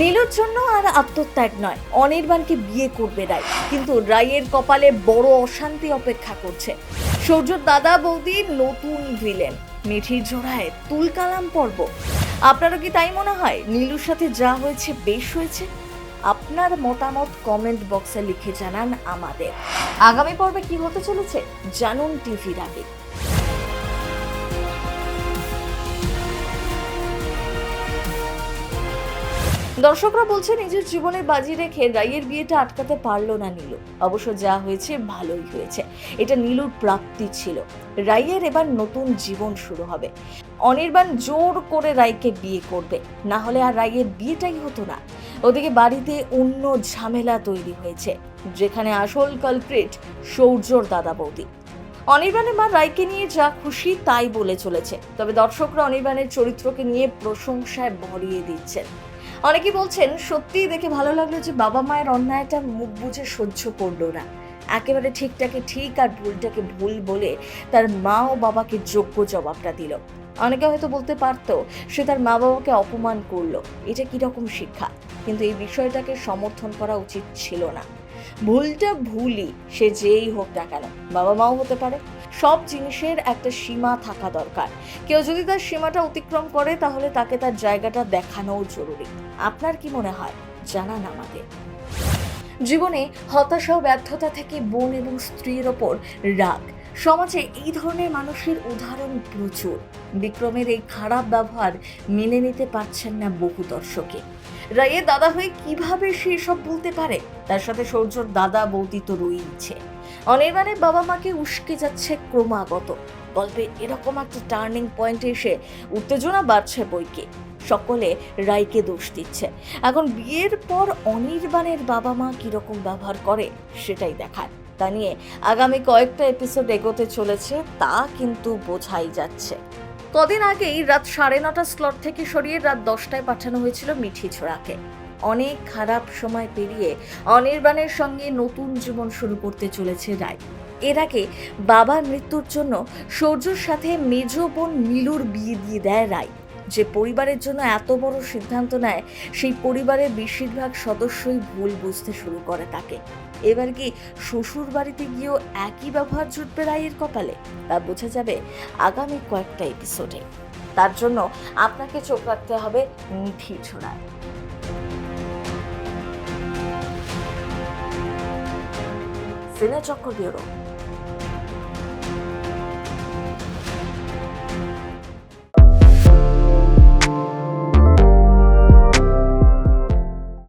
নীলুর জন্য আর আত্মত্যাগ নয়, অনির্বাণকে বিয়ে করবে রায়। কিন্তু রায়ের কপালে বড় অশান্তি অপেক্ষা করছে। সূর্যর দাদা বৌদি নতুন ভিলেন মিঠির জোড়ায় তুলকালাম পর্ব। আপনারও কি তাই মনে হয়? নীলুর সাথে যা হয়েছে, বেশ হয়েছে? আপনার মতামত কমেন্ট বক্সে লিখে জানান আমাদের। আগামী পর্বে কি হতে চলেছে? জানুন টিভির আগে। দর্শকরা বলছে নিজের জীবনে বাজি রেখে রাইয়ের বিয়েটা আটকাতে পারল না নীলু। অবশ্য যা হয়েছে ভালোই হয়েছে। এটা নীলুর প্রাপ্তি ছিল। রাইয়ের এবার নতুন জীবন শুরু হবে। অনির্বাণ জোর করে রাইকে বিয়ে করবে। না হলে আর রাইয়ের বিয়েটাই হতো না। ওদিকে বাড়িতে অন্য ঝামেলা তৈরি হয়েছে, যেখানে আসল কালপ্রিট সৌর্যর দাদা বৌদি। অনির্বাণের মা রায়কে নিয়ে যা খুশি তাই বলে চলেছে। তবে দর্শকরা অনির্বাণের চরিত্রকে নিয়ে প্রশংসায় ভরিয়ে দিচ্ছেন। অনেকে বলছেন, সত্যিই দেখে ভালো লাগল যে বাবা মায়ের অন্যায়টা মুখ বুঝে সহ্য করল না। একেবারে ঠিকটাকে ঠিক আর ভুলটাকে ভুল বলে তার মা ও বাবাকে যোগ্য জবাবটা দিল। অনেকে হয়তো বলতে পারতো, সে তার মা বাবাকে অপমান করল। এটা কীরকম শিক্ষা? কিন্তু এই বিষয়টাকে সমর্থন করা উচিত ছিল না। ভুলটা ভুলই, সে যেই হোক না কেন। বাবা মাও হতে পারে সব জিনিসের একটা সীমা থাকা দরকার। কেউ যদি তার সীমাটা অতিক্রম করে, তাহলে তাকে তার জায়গাটা দেখানোও জরুরি। আপনার কি মনে হয়? জানান আমাদের। জীবনে হতাশা ও ব্যর্থতা থেকে বোন এবং স্ত্রীর ওপর রাগ। সমাজে এই ধরনের মানুষের উদাহরণ প্রচুর। বিক্রমের এই খারাপ ব্যবহার মেনে নিতে পারছেন না বহু দর্শকে। রায়ের দাদা হয়ে কীভাবে সে সব বলতে পারে? তার সাথে সৌর্যর দাদা বৌদি তো রয়েইছে। অনির্বাণের বাবা মাকে উস্কে যাচ্ছে ক্রমাগত। গল্পে এরকম একটা টার্নিং পয়েন্টে এসে উত্তেজনা বাড়ছে বইকে। সকলে রায়কে দোষ দিচ্ছে। এখন বিয়ের পর অনির্বাণের বাবা মা কীরকম ব্যবহার করে সেটাই দেখার তা নিয়ে আগামী কয়েকটা এপিসোড এগোতে চলেছে, তা কিন্তু বোঝাই যাচ্ছে। কদিন আগেই রাত সাড়ে নটা স্লট থেকে সরিয়ে রাত দশটায় পাঠানো হয়েছিল মিঠি ছোড়াকে। অনেক খারাপ সময় পেরিয়ে অনির্বাণের সঙ্গে নতুন জীবন শুরু করতে চলেছে রায়। এর আগে বাবার মৃত্যুর জন্য সূর্যর সাথে মেজ বোন নীলুর বিয়ে দিয়ে দেয় রায়। যে পরিবারের জন্য এত বড় সিদ্ধান্ত নেয়, সেই পরিবারের বেশিরভাগ সদস্যই ভুল বুঝতে শুরু করে তাকে। এবার কি শ্বশুর বাড়িতে গিয়েও একই ব্যবহার জুটবে রায়ের কপালে? তা বোঝা যাবে আগামী কয়েকটা এপিসোডে তার জন্য আপনাকে চোখ রাখতে হবে মিঠি ছোড়ায় সিনে চক্র ব্যুরো।